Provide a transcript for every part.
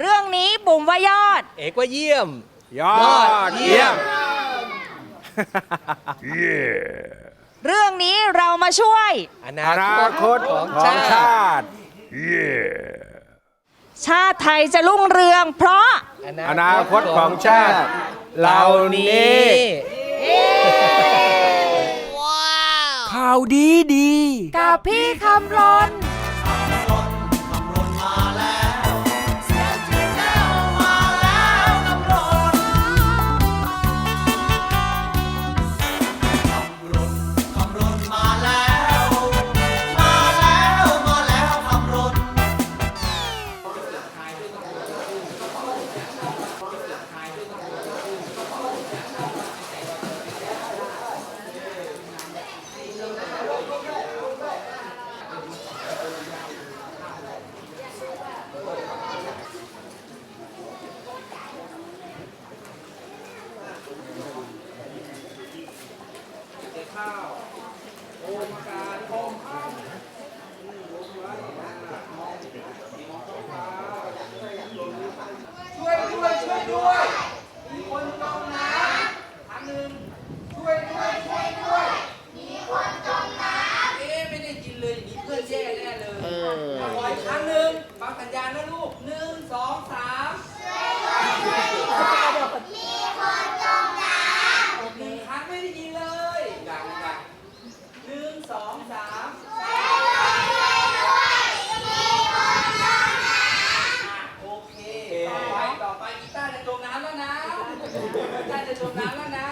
เรื่องนี้บุ๋มว่ายอด เอกว่าเยี่ยม ยอดเยี่ยม เรื่องนี้เรามาช่วย อนาอนาคตของของชาชติาติ ชาติไทยจะรุ่งเรือง เพราะอนาคตของชาติเหล่านี้ข่าวดีดี กับพี่คำรน เอ๊ะไม่ได้กินเลยอย่างนี้เพื่อนแย่แน่เลยขออีกครั้งหนึ่งฟังสัญญาณนะลูกหนึ่งสองสามหนึ่งครั้งไม่ได้ยินเลยดังดังหนึ่งสองสามโอเคต่อไปต่อไปกีตาร์จะจมน้ำแล้วนะกีตาร์จะจมน้ำแล้วนะ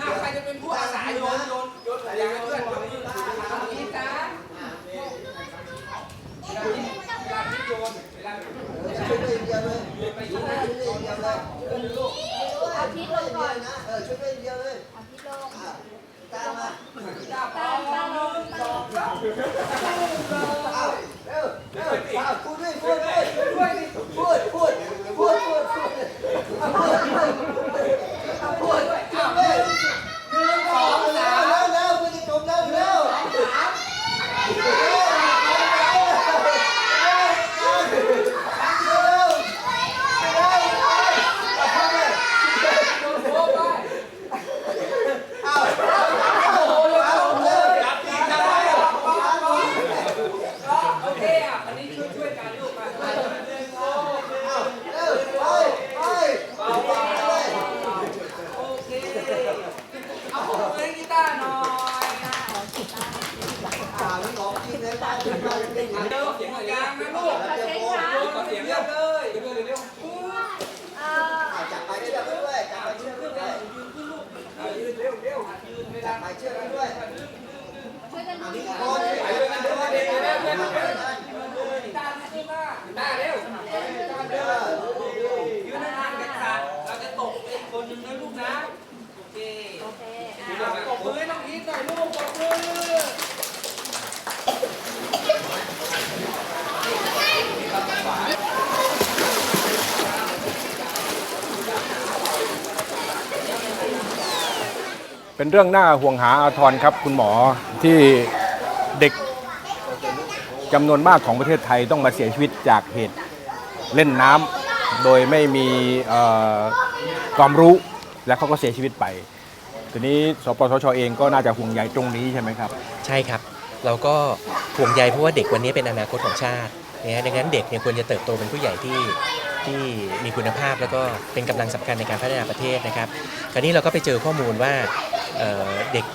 อ้าวใครจะเป็นผู้อาสาโยนโยนโยนสัญญาณให้เพื่อนโยนยืนทางนี้จ้า เวลาที่เวลาที่โยนเวลาช่วยด้วยเดียวเลยโยนไปโยนไปโยนเดียวเลยเพื่อนลูก อาทิตย์ลงก่อน เออช่วยด้วยเดียวเลย อาทิตย์ลง ตามมา ตาตาหนึ่งสองสาม อ้าวเร็วเร็วอ้าวพูดด้วยพูดด้วยพูดพูดพูดพูดพูดพูดเอาพูดพูดด้วย หนึ่งสอง เอา สา แล้ว ม แล้วแล้วพูดจะจบแล้วเร็ว สามโยนโค้งไปโอ้โหโยนโค้งเลยโอเคอะอันนี้ช่วยช่วยกันลูกมาหนึ่งโค้ง เร็วไปไป เบาเบาโอเคเอาผมเล่นกีตาร์หน่อย ถามของจริงเลยมาถึงมาถึงได้ยิน เร็วเสียงกลางนะลูก เดี๋ยวโอ้ โยนกับเสียงเรียบเลยเร็วเร็วเร็ว จับ ไปเชือกด้วยจับไปเชือกด้วยยืนเร็วเร็วยืนเวจัลาบไปเชือกด้วย ช่วยกันดู นี่ นะ โอ้ย ไปเลยกันเร็วเร็วเร็วเร็วเร็วตาขึ้นมาตาเร็วยืนนานๆกันขาดเราจะตกเป็นคนหนึ่งนะลูกนะโอเค โอเค ตบมือให้น้องอีทหน่อยลูกตบมือ เป็นเรื่องหน่าห่วงหาอาทรครับ คุณหมอที่เด็กจำนวนมากของประเทศไทยต้องมาเสียชีวิตจากเหตุเล่นน้ำโดยไม่มีความรู้และเขาก็เสียชีวิตไป ทีนี้สปสชเองก็น่าจะห่วงใยตรงนี้ใช่ไหมครับ ใช่ครับ เราก็ห่วงใยเพราะว่าเด็กวันนี้เป็นอนาคตของชาตินะฮะดังนั้นเด็กเนี่ยควรจะเติบโตเป็นผู้ใหญ่ที่ที่มีคุณภาพแล้วก็เป็นกำลังสำคัญในการพัฒนาประเทศนะครับ คราวนี้เราก็ไปเจอข้อมูลว่า เเด็ก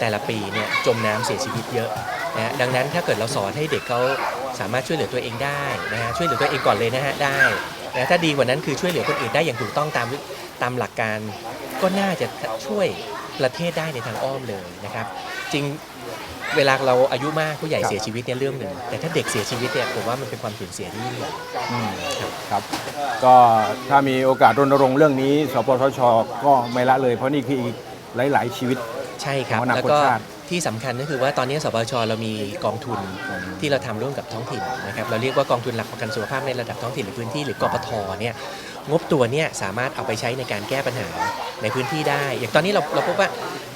แต่ละปีเนี่ยจมน้ำเสียชีวิตเยอะนะฮะดังนั้นถ้าเกิดเราสอนให้เด็กเขาสามารถช่วยเหลือตัวเองได้นะฮะช่วยเหลือตัวเองก่อนเลยนะฮะได้นะถ้าดีกว่านั้นคือช่วยเหลือคนอื่นได้อย่างถูกต้องตามตามหลักการ ก็น่าจะช่วยประเทศได้ในทางอ้อมเลยนะครับ จริงเวลาเราอายุมากผู้ใหญ่เสียชีวิตเนี่ยเรื่องหนึ่งแต่ถ้าเด็กเสียชีวิตเนี่ยผมว่ามันเป็นความสูญเสียที่ยิ่งใหญ่ครับ ก็ถ้ามีโอกาสรณรงค์เรื่องนี้ สปสชก็ไม่ละเลยเพราะนี่คืออีก หลาย ๆ ชีวิต ใช่ครับ ของอนาคตแล้วก็ชาติ ที่สำคัญก็คือว่าตอนนี้สปชเรามีกองทุนที่เราทำร่วมกับท้องถิ่นนะครับเราเรียกว่ากองทุนหลักประกันสุขภาพในระดับท้องถิ่นหรือพื้นที่หรือกปทเนี่ยงบตัวเนี้ยสามารถเอาไปใช้ในการแก้ปัญหาในพื้นที่ได้ อย่างตอนนี้เราเราพบว่า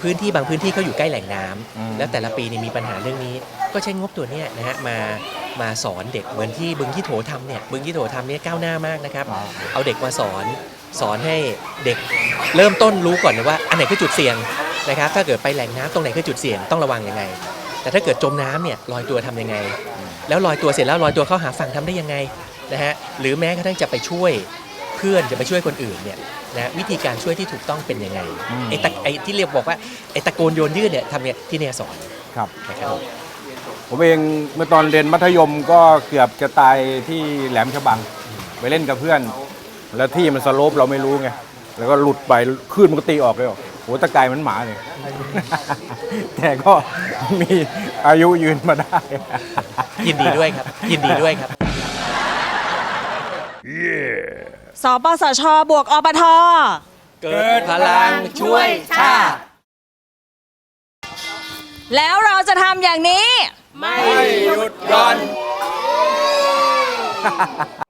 พื้นที่บางพื้นที่เขาอยู่ใกล้แหล่งน้ำอืม แล้วแต่ละปีเนี่ยมีปัญหาเรื่องนี้ ก็ใช้งบตัวเนี้ยนะฮะมามาสอนเด็กเหมือนที่บึงที่โถทำเนี่ยบึงที่โถทำเนี่ยก้าวหน้ามากนะครับ เอาเด็กมาสอน สอนให้เด็กเริ่มต้นรู้ก่อนนะว่าอันไหนคือจุดเสี่ยงนะครับ ถ้าเกิดไปแหล่งน้ำตรงไหนคือจุดเสี่ยงต้องระวังยังไง แต่ถ้าเกิดจมน้ำเนี่ยลอยตัวทำยังไง แล้วลอยตัวเสร็จแล้วลอยตัวเข้าหาฝั่งทำได้ยังไงนะฮะหรือแม้กระทั่งจะไปช่วยเพื่อนจะไปช่วยคนอื่นเนี่ยนะวิธีการช่วยที่ถูกต้องเป็นยังไงไอ้ตะไอ้ที่เรียกบอกว่าไอ้ตะโกนโยนยืดเนี่ยทำเนี่ยที่เนี่ยสอนครับ นะครับผม ผมเองเมื่อตอนเรียนมัธยมก็เกือบจะตายที่แหลมฉบัง ไปเล่นกับเพื่อน แล้วที่มันสโลปเราไม่รู้ไง แล้วก็หลุดไปคลื่นมันก็ตีออกเลยโหตะกายเหมันหมาเลยแต่ก็มีอายุยืนมาได้ ยินดีด้วยครับ ยินดีด้วยครับสปสช บวกอปท เกิดพลังช่วยชาติแล้วเราจะทำอย่างนี้เ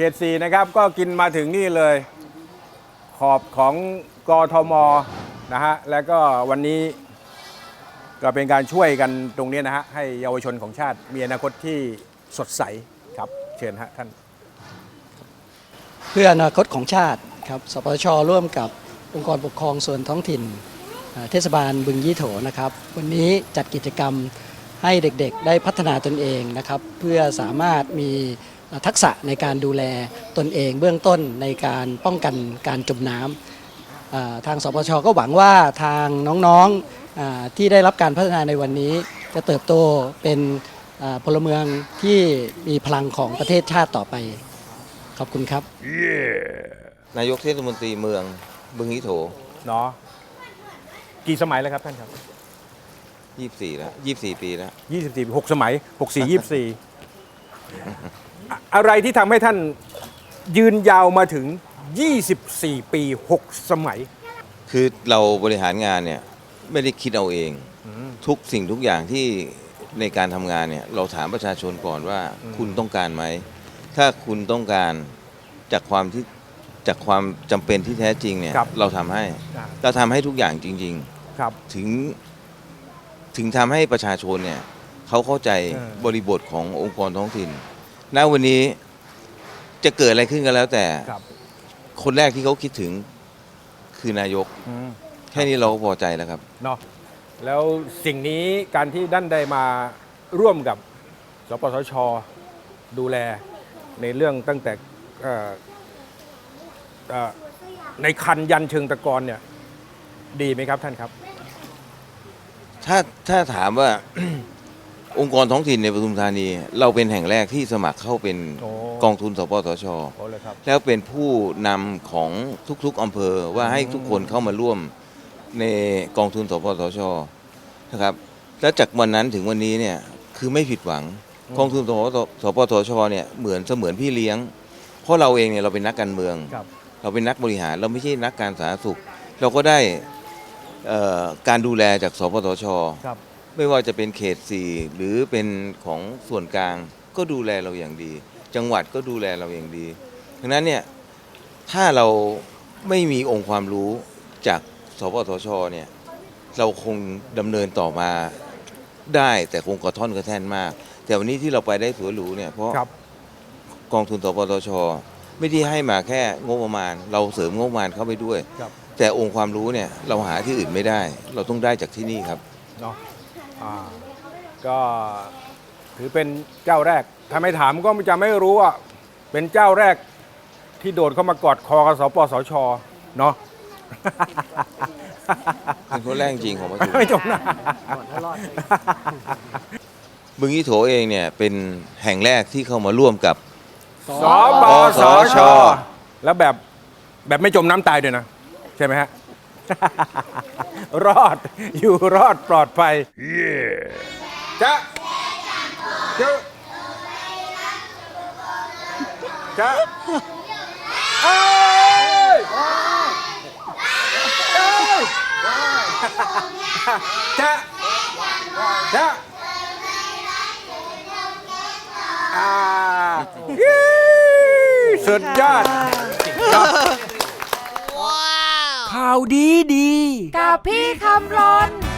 ขตสี่นะครับก็กินมาถึงนี่เลย ขอบของกทมนะฮะแล้วก็วันนี้ก็เป็นการช่วยกันตรงนี้นะฮะให้เยาวชนของชาติมีอนาคตที่สดใสครับเชิญฮะท่าน เพื่ออนาคตของชาติครับสปชร่วมกับองค์กรปกครองส่วนท้องถิ่น เทศบาลบึงยี่โถนะครับ วันนี้จัดกิจกรรมให้เด็กๆ ได้พัฒนาตนเองนะครับ เพื่อสามารถมี ทักษะในการดูแลตนเองเบื้องต้นในการป้องกันการจมน้ำเอ่อทางสปชก็หวังว่าทางน้องๆอ่าที่ได้รับการพัฒนาในวันนี้ จะเติบโตเป็นอ่าพลเมืองที่มีพลังของประเทศชาติต่อไป ขอบคุณครับ นายกเทศมนตรีเมืองบึงฮิโถเนาะกี่สมัยแล้วครับท่านครับ 24 แล้ว 24 ปีแล้ว 24 6สมัย 64 24 อะอะไรที่ทำให้ท่านยืนยาวมาถึง 24 ปี 6 สมัย คือเราบริหารงานเนี่ยไม่ได้คิดเอาเอง ทุกสิ่งทุกอย่างที่ในการทำงานเนี่ยเราถามประชาชนก่อนว่าคุณต้องการไหม ถ้าคุณต้องการจากความที่จากความจำเป็นที่แท้จริงเนี่ยครับ เราทำให้อ่าเราทำให้ทุกอย่างจริงครับๆถึงถึงทำให้ประชาชนเนี่ยเขาเข้าใจเออ บริบทขององค์กรท้องถิ่น ณวันนี้จะเกิดอะไรขึ้นก็แล้วแต่ ครับคนแรกที่เขาคิดถึงคือนายก อืมแค่นี้เราก็พอใจแล้วครับ เนาะแล้วสิ่งนี้การที่ด้านใดมาร่วมกับสปสช ดูแลในเรื่องตั้งแต่เอ่อเอ่อในคันยันเชิงตะกอนเนี่ย ดีไหมครับท่านครับ ถ้าถ้าถามว่า องค์กรท้องถิ่นในปทุมธานี เราเป็นแห่งแรกที่สมัครเข้าเป็นโอ้ กองทุนสปสช โอ้เลยครับ แล้วเป็นผู้นำของทุกๆอำเภอว่าให้ทุกคนเข้ามาร่วมในกองทุนสปสชนะครับ แล้วจากวันนั้นถึงวันนี้เนี่ยคือไม่ผิดหวังอืมกองทุนสปสสปสชเนี่ยเหมือนเสมือนพี่เลี้ยง เพราะเราเองเนี่ยเราเป็นนักการเมือง ครับ เราเป็นนักบริหารเราไม่ใช่นักการสาธารณสุข เราก็ได้เอ่อการดูแลจากสปสช ครับ ไม่ว่าจะเป็นเขตสี่หรือเป็นของส่วนกลางก็ดูแลเราอย่างดี จังหวัดก็ดูแลเราอย่างดีดังนั้นเนี่ยถ้าเราไม่มีองค์ความรู้จากสปสชเนี่ยเราคงดำเนินต่อมาได้แต่คงกระท่อนกระแท่นมาก แต่วันนี้ที่เราไปได้สวยหรูเนี่ยเพราะครับกองทุนสปสชไม่ได้ให้มาแค่งบประมาณ เราเสริมงบประมาณเข้าไปด้วยครับแต่องค์ความรู้เนี่ยเราหาที่อื่นไม่ได้ เราต้องได้จากที่นี่ครับเนาะ อ่าก็ถือเป็นเจ้าแรกถ้าไม่ถามก็จะไม่รู้ว่าเป็นเจ้าแรกที่โดดเข้ามากอดคอกับสปสชเนาะ เป็นคนแรกจริงของปทุมไม่จมหน้าบึงยี่โถเองเนี่ยเป็นแห่งแรกที่เข้ามาร่วมกับ สปสช แล้วแบบแบบไม่จมน้ำตายด้วยนะ ใช่ไหมฮะ รอดอยู่รอดปลอดภัยจะจะจะเอ้ยเอ้ยจะจะอ่าสุดยอดครับ ข่าวดีดี กับพี่คำรน